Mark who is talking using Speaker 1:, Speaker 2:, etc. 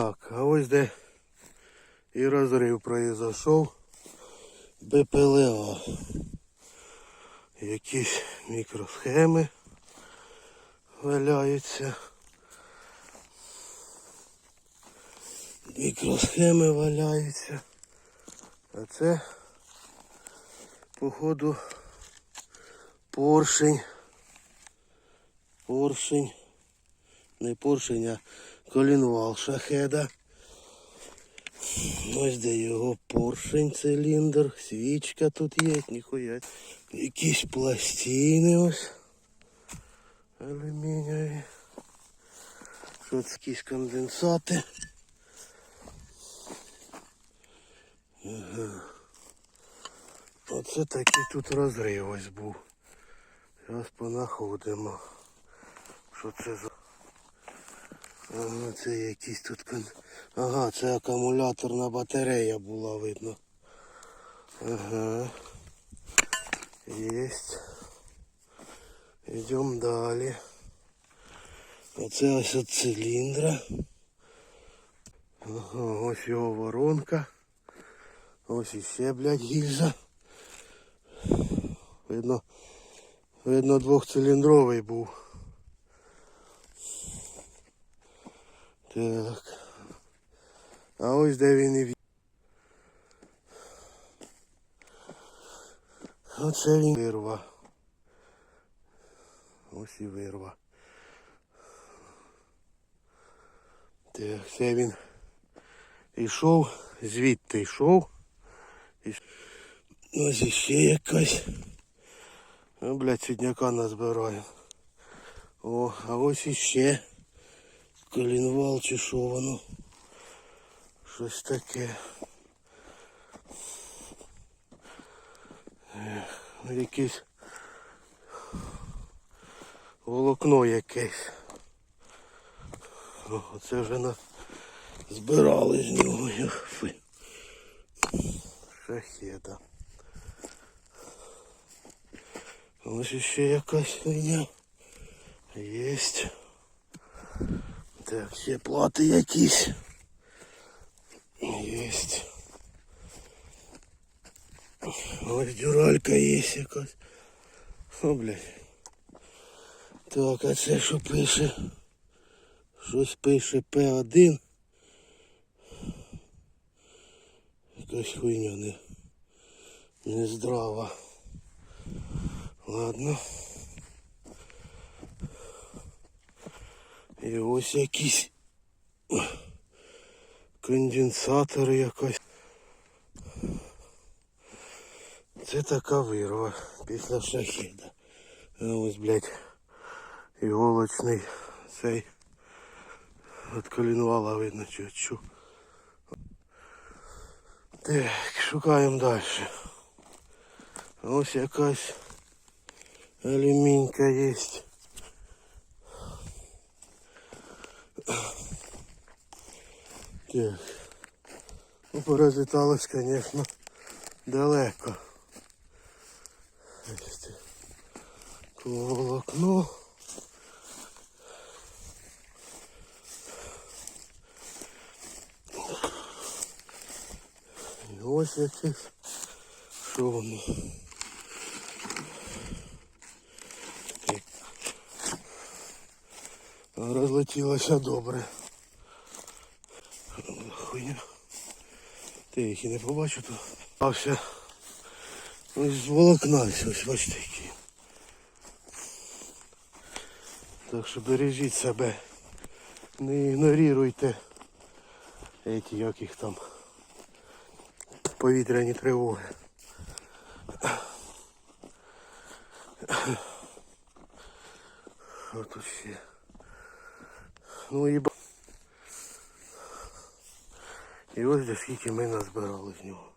Speaker 1: Так, а ось де і розрив произошов. БПЛА. Якісь мікросхеми валяються. Мікросхеми валяються. А це, походу, поршень. Поршень. Не поршень, а колінвал шахеда. Ось де його поршень, циліндр, свічка тут є, ніхуя. Якісь пластини ось. Алюмінієві. Якісь конденсати. Оце такий тут розрив ось був. Зараз понаходимо. Що це за... Ага, це якийсь тут. Ага, це акумуляторна батарея була видно. Ага. Єсть. Йдемо далі. Оце ось от циліндра. Ага, ось його воронка. Ось іще, блядь, гільза. Видно, видно двохциліндровий був. Так. А ось де він і в'їхав. Оце він вирва. Ось і вирва. Так, це він йшов, звідти йшов. І... Ось іще якась. Ну, блядь, сідняка. О, а ось іще. Колінвал чи. Щось таке. Ех, ну, якесь волокно якесь. О, оце вже на... збирали з нього. Шахеда. Ось ще якась хуйня. Єсть. Так, ще плати якісь. Єсть. Ось дюралька є якась. О, блядь. Так, а це що пише? Щось пише П1. Якась хуйня не, не здрава. Ладно. І ось якісь конденсатори якось. Це така вирва після шахіда. Ось, блядь, іголочний цей от колінвала видно от. Так, шукаємо далі. Ось якась алюмінька є. Так. Ну, порозліталось, звісно, далеко. Волокно. І ось якесь. Що воно? Розлетілося добре. Хуйня. Ти їх і не побачу то. Пався. Ось з волокна ось бачите які. Так що бережіть себе. Не ігноруйте эти яких там повітряні тривоги. Тут ще? Ну і І ось скільки ми назбирали з нього.